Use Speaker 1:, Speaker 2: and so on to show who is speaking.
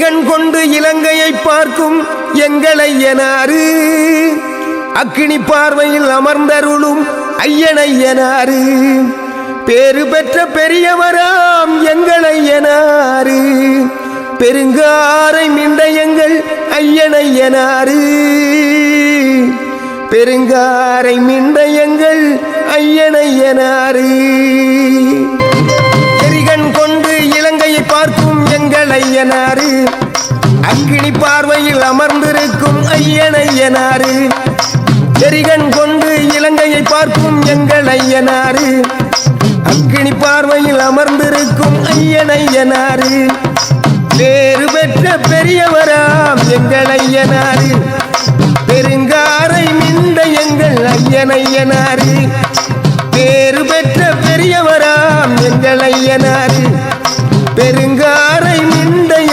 Speaker 1: கண் கொண்டு இலங்கையை பார்க்கும் எங்களை எனாறு அக்கினி பார்வையில் அமர்ந்தருளும் ஐயனையனாரு பேரு பெற்ற பெரியவராம் எங்களை எனாறு பெருங்காரை மிண்ட எங்கள் எனாறு பெருங்காரை மிண்ட எங்கள் ஐயனையனாரு ஐயனாரு. அக்கினி பார்வையில் அமர்ந்திருக்கும் ஐயன் ஐயனாரு. செரிகன் கொண்டு இலங்கையை பார்க்கும் எங்கள் ஐயனாரு. அக்கினி பார்வையில் அமர்ந்திருக்கும் ஐயனையனாரு பேறு பெற்ற பெரியவராம் எங்கள் ஐயனாரு. பெருங்காரை மிண்ட எங்கள் ஐயன் ஐயனாரு. பேறு பெற்ற பெரியவராம் எங்கள் பெருங்கா அரை மண்டைய